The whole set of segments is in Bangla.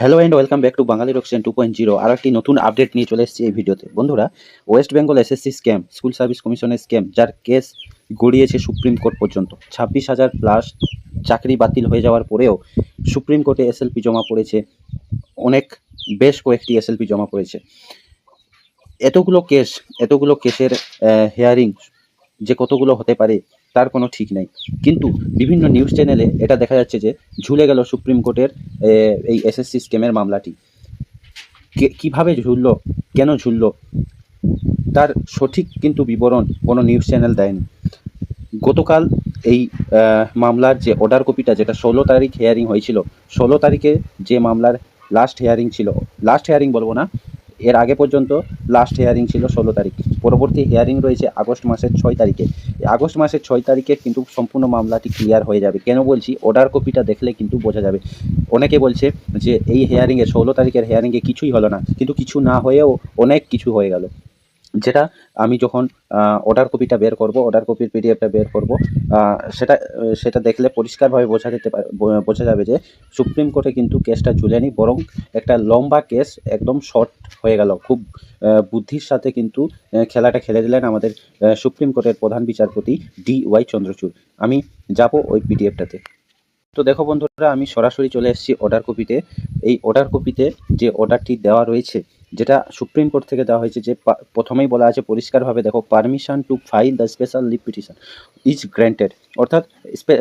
Hello and welcome back to Bangali রকশন two point zero আর একটি নতুন আপডেট নিয়ে চলে এসেছি এই ভিডিওতে। বন্ধুরা West Bengal SSC scam school service কমিশনের স্ক্যাম যার কেস গড়িয়েছে সুপ্রিম কোর্ট পর্যন্ত। ছাব্বিশ হাজার প্লাস চাকরি বাতিল হয়ে যাওয়ার পরেও সুপ্রিম কোর্টে এসএলপি জমা পড়েছে। অনেক, বেশ কয়েকটি এসএলপি জমা পড়েছে। এতগুলো কেস এতগুলো কেসের হেয়ারিং যে কতগুলো হতে পারে তার কোনো ঠিক নাই। কিন্তু বিভিন্ন নিউজ চ্যানেলে এটা দেখা যাচ্ছে যে ঝুলে গেল সুপ্রিম কোর্টের এই এসএসসি স্কেমের মামলাটি। কীভাবে ঝুললো, কেন ঝুললো, তার সঠিক কিন্তু বিবরণ কোনো নিউজ চ্যানেল দেয়নি। গতকাল এই মামলার যে অর্ডার কপিটা যেটা ষোলো তারিখ হেয়ারিং হয়েছিল, ষোলো তারিখে যে মামলার লাস্ট হেয়ারিং ছিল লাস্ট হেয়ারিং বলব না, এর আগে পর্যন্ত লাস্ট হেয়ারিং ছিল ষোলো তারিখ। পরবর্তী হেয়ারিং রয়েছে আগস্ট মাসের ছয় তারিখে। আগস্ট মাসের ছয় তারিখে কিন্তু সম্পূর্ণ মামলাটি ক্লিয়ার হয়ে যাবে। কেন বলছি? অর্ডার কপিটা দেখলে কিন্তু বোঝা যাবে। অনেকে বলছে যে এই হেয়ারিংয়ে ষোলো তারিখের হেয়ারিংয়ে কিছুই হলো না। কিন্তু কিছু না হয়েও অনেক কিছু হয়ে গেল। যেটা আমি যখন অর্ডার কপিটা বের করব অর্ডার কপির পিডিএফটা বের করব সেটা সেটা দেখলে পরিষ্কারভাবে বোঝা যেতে বোঝা যাবে যে সুপ্রিম কোর্টে কিন্তু কেসটা ঝুলেনি, বরং একটা লম্বা কেস একদম শর্ট হয়ে গেল। খুব বুদ্ধির সাথে কিন্তু খেলাটা খেলে দিলেন আমাদের সুপ্রিম কোর্টের প্রধান বিচারপতি ডি ওয়াই চন্দ্রচূড়। আমি যাব ওই পিডিএফটাতে তো দেখো বন্ধুরা, আমি সরাসরি চলে এসেছি অর্ডার কপিতে এই অর্ডার কপিতে যে অর্ডারটি দেওয়া রয়েছে যেটা সুপ্রিম কোর্ট থেকে দেওয়া হয়েছে যে প্রথমেই বলা আছে পরিষ্কারভাবে দেখো permission to file the special leave petition is granted অর্থাৎ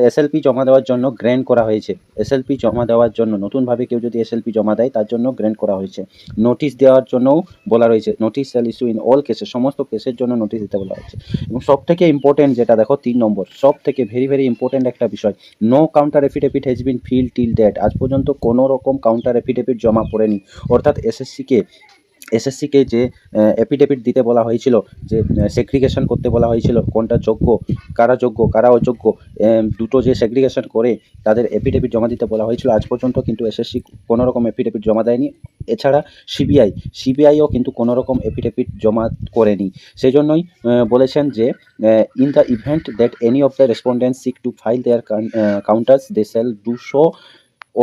এসএলপি জমা দেওয়ার জন্য গ্র্যান্ট করা হয়েছে। এসএলপি জমা দেওয়ার জন্য, নতুনভাবে কেউ যদি এসএলপি জমা দেয়, তার জন্য গ্র্যান্ট করা হয়েছে। নোটিশ দেওয়ার জন্যও বলা রয়েছে। Notice shall issue in all কেসে সমস্ত কেসের জন্য নোটিশ দিতে বলা হয়েছে। এবং সব থেকে ইম্পর্টেন্ট যেটা দেখো, তিন নম্বর সব থেকে ভেরি ভেরি ইম্পর্টেন্ট একটা বিষয় no counter affidavit has been filed till date আজ পর্যন্ত কোনো রকম কাউন্টার এফিডেভিট জমা পড়েনি। অর্থাৎ এসএসসিকে এসএসসিকে যে এফিডেভিট দিতে বলা হয়েছিল, যে সেগ্রিগেশন করতে বলা হয়েছিল, কোনটা যোগ্য, কারা যোগ্য, কারা অযোগ্য দুটো যে সেগ্রিগেশন করে তাদের এফিডেভিট জমা দিতে বলা হয়েছিল। আজ পর্যন্ত কিন্তু এসএসসি কোনো রকম এফিডেভিট জমা দেয়নি। এছাড়া সিবিআই সিবিআইও কিন্তু কোনো রকম এফিডেভিট জমা করেনি। সেই জন্যই বলেছেন যে in the event that any of the respondent seek to file their counters they shall do so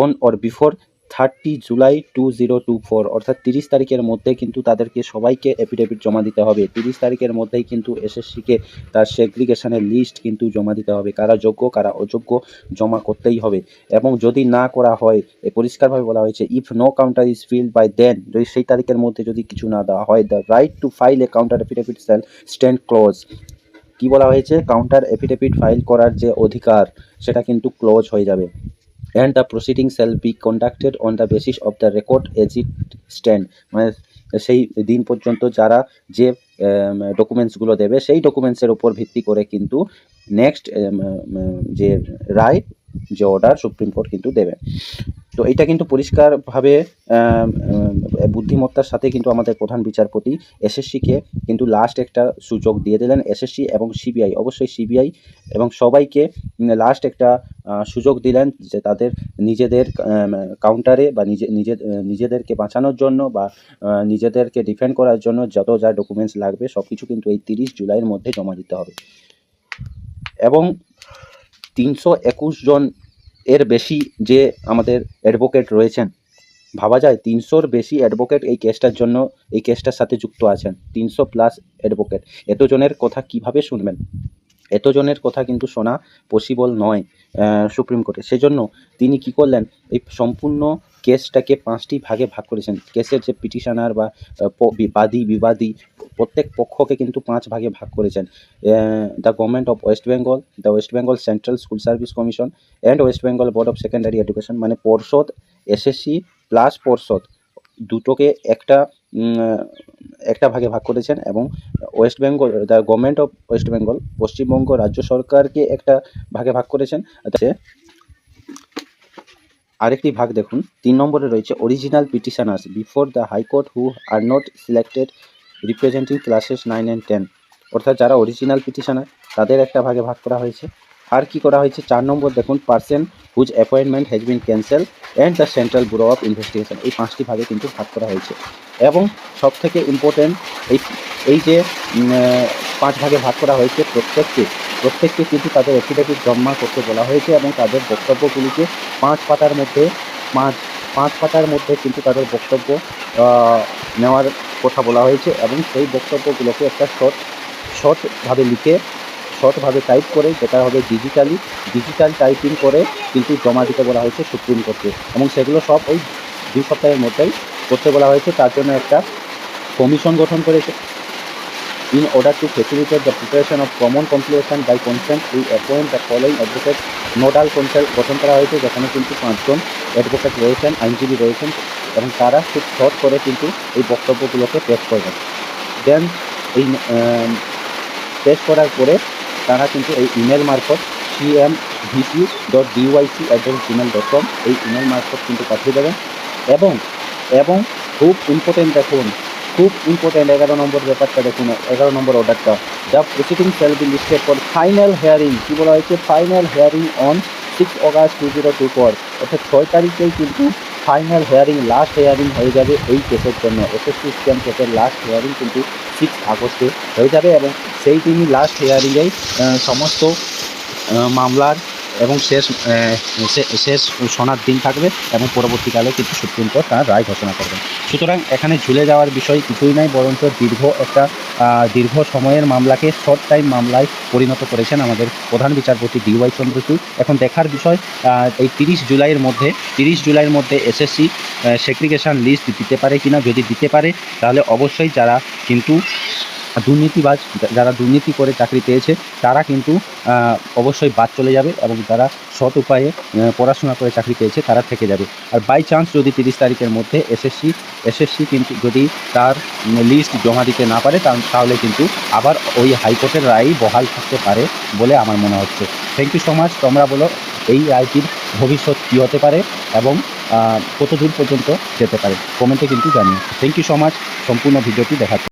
on or before thirty July two zero two four অর্থাৎ তিরিশ তারিখের মধ্যে কিন্তু তাদেরকে সবাইকে এফিডেভিট জমা দিতে হবে। তিরিশ তারিখের মধ্যেই কিন্তু এসএসসিকে তার সেগ্রিগেশনের লিস্ট কিন্তু জমা দিতে হবে। কারা যোগ্য, কারা অযোগ্য জমা করতেই হবে। এবং যদি না করা হয়, এ পরিষ্কারভাবে বলা হয়েছে if no counter is filed by then যদি সেই তারিখের মধ্যে যদি কিছু না দেওয়া হয় the right to file a counter affidavit shall stand closed কি বলা হয়েছে? কাউন্টার এফিডেভিট ফাইল করার যে অধিকার, সেটা কিন্তু ক্লোজ হয়ে যাবে। And the proceeding shall be conducted on the basis of the record as it stand মানে সেই দিন পর্যন্ত যারা যে ডকুমেন্টসগুলো দেবে সেই ডকুমেন্টসের উপর ভিত্তি করে কিন্তু নেক্সট যে রায় যে অর্ডার সুপ্রিম কোর্ট কিন্তু দেবে। তো এটা কিন্তু পরিষ্কারভাবে বুদ্ধিমত্তার সাথে কিন্তু আমাদের প্রধান বিচারপতি এসএসসিকে কিন্তু লাস্ট একটা সুযোগ দিয়ে দিলেন, এসএসসি এবং সিবিআই অবশ্যই সিবিআই এবং সবাইকে লাস্ট একটা সুযোগ দিলেন যে তাদের নিজেদের কাউন্টারে বা নিজে নিজে, নিজেদেরকে বাঁচানোর জন্য বা নিজেদেরকে ডিফেন্ড করার জন্য যত যা ডকুমেন্টস লাগবে সব কিছু কিন্তু এই তিরিশ জুলাইয়ের মধ্যে জমা দিতে হবে। এবং তিনশো একুশ জন এর বেশি যে আমাদের অ্যাডভোকেট রয়েছেন। ভাবা যায় তিনশোর বেশি অ্যাডভোকেট এই কেসটার জন্য, এই কেসটার সাথে যুক্ত আছেন। তিনশো প্লাস অ্যাডভোকেট এতজনের কথা কীভাবে শুনবেন? এতজনের কথা কিন্তু শোনা পসিবল নয় সুপ্রিম কোর্টে। সেজন্য তিনি কি করলেন? এই সম্পূর্ণ কেসটাকে পাঁচটি ভাগে ভাগ করেছেন। কেসের যে পিটিশনার বা বিবাদী বিবাদী প্রত্যেক পক্ষকে কিন্তু পাঁচ ভাগে ভাগ করেছেন। The government of West Bengal the West Bengal Central School Service Commission and West Bengal Board of Secondary Education মানে পর্ষদ এসএসসি প্লাস পর্ষদ, দুটোকে একটা একটা ভাগে ভাগ করেছেন এবং West Bengal the government of West Bengal Paschimbanga রাজ্য সরকারকে একটা ভাগে ভাগ করেছেন। আরেকটি ভাগ দেখুন, তিন নম্বরে রয়েছে original petitioners before the high court who are not selected representing classes nine and ten অর্থাৎ যারা অরিজিনাল পিটিশনার তাদের একটা ভাগে ভাগ করা হয়েছে। আর কি করা হয়েছে? চার নম্বর দেখুন person whose appointment has been cancel and the Central Bureau of Investigation এই পাঁচটি ভাগে কিন্তু ভাগ করা হয়েছে। এবং সব থেকে ইম্পর্টেন্ট এই এই যে পাঁচ ভাগে ভাগ করা হয়েছে প্রত্যেককে। প্রত্যেককে কিন্তু তাদের এফিডেভিট জমা করতে বলা হয়েছে এবং তাদের বক্তব্যগুলিকে পাঁচ পাতার মধ্যে, পাঁচ পাঁচ পাতার মধ্যে কিন্তু তাদের বক্তব্য নেওয়ার কথা বলা হয়েছে এবং সেই বক্তব্যগুলোকে একটা শর্ট শর্টভাবে লিখে শর্টভাবে টাইপ করে যেটা হবে ডিজিটালি ডিজিটাল টাইপিং করে কিন্তু জমা দিতে বলা হয়েছে সুপ্রিম কোর্টে। এবং সেগুলো সব ওই দুই সপ্তাহের মধ্যেই করতে বলা হয়েছে। তার জন্য একটা কমিশন গঠন করেছে। In order to facilitate the preparation of common complication by consent we appoint the following advocate nodal counsel গঠন করা হয়েছে, যেখানে কিন্তু পাঁচজন অ্যাডভোকেট রয়েছেন, আইনজীবী রয়েছেন। এবং তারা খুব শর্ট করে কিন্তু এই বক্তব্যগুলোকে পেশ করবেন। দেন এই পেশ করার পরে তারা কিন্তু এই ইমেল মারফত CM VC dot DYC at Gmail dot com এই ইমেল মারফত কিন্তু পাঠিয়ে দেবেন। এবং এবং খুব ইম্পর্টেন্ট দেখুন, খুব ইম্পর্টেন্ট এগারো নম্বর ব্যাপারটা দেখুন, এগারো নম্বর অর্ডারটা the proceeding shall be listed for final hearing কী বলা হয়েছে? Final hearing on six August two zero two four অর্থাৎ ছয় তারিখেই কিন্তু ফাইনাল হেয়ারিং লাস্ট হেয়ারিং হয়ে যাবে এই কেসের জন্য। এসএসসি স্ক্যাম কেসের লাস্ট হেয়ারিং কিন্তু সিক্স আগস্টে হয়ে যাবে এবং সেই দিনই লাস্ট হেয়ারিংয়েই সমস্ত মামলার এবং শেষ শেষ শোনার দিন থাকবে এবং পরবর্তীকালে কিন্তু সুপ্রিম কোর্ট তার রায় ঘোষণা করবে সুতরাং এখানে ঝুলে যাওয়ার বিষয় কিছুই নাই, বরঞ্চ দীর্ঘ একটা দীর্ঘ সময়ের মামলাকে শর্ট টাইম মামলায় পরিণত করেছেন আমাদের প্রধান বিচারপতি ডিওয়াই চন্দ্রচূড়। এখন দেখার বিষয় এই তিরিশ জুলাইয়ের মধ্যে, তিরিশ জুলাইয়ের মধ্যে এসএসসি সেগ্রিগেশন লিস্ট দিতে পারে কিনা, যদি দিতে পারে, তাহলে অবশ্যই যারা কিন্তু দুর্নীতিবাজ যারা দুর্নীতি করে চাকরি পেয়েছে, তারা কিন্তু অবশ্যই বাদ চলে যাবে এবং যারা সৎ উপায়ে পড়াশোনা করে চাকরি পেয়েছে, তারা থেকে যাবে। আর বাই চান্স যদি তিরিশ তারিখের মধ্যে এসএসসি এসএসসি কিন্তু যদি তার লিস্ট জমা দিতে না পারে, তাহলে কিন্তু আবার ওই হাইকোর্টের রায়ই বহাল থাকতে পারে বলে আমার মনে হচ্ছে। থ্যাংক ইউ সো মাচ তোমরা বলো এই রায়টির ভবিষ্যৎ কী হতে পারে এবং কত দূর পর্যন্ত যেতে পারে। কমেন্টে কিন্তু জানিও। থ্যাংক ইউ সো মাচ সম্পূর্ণ ভিডিওটি দেখার।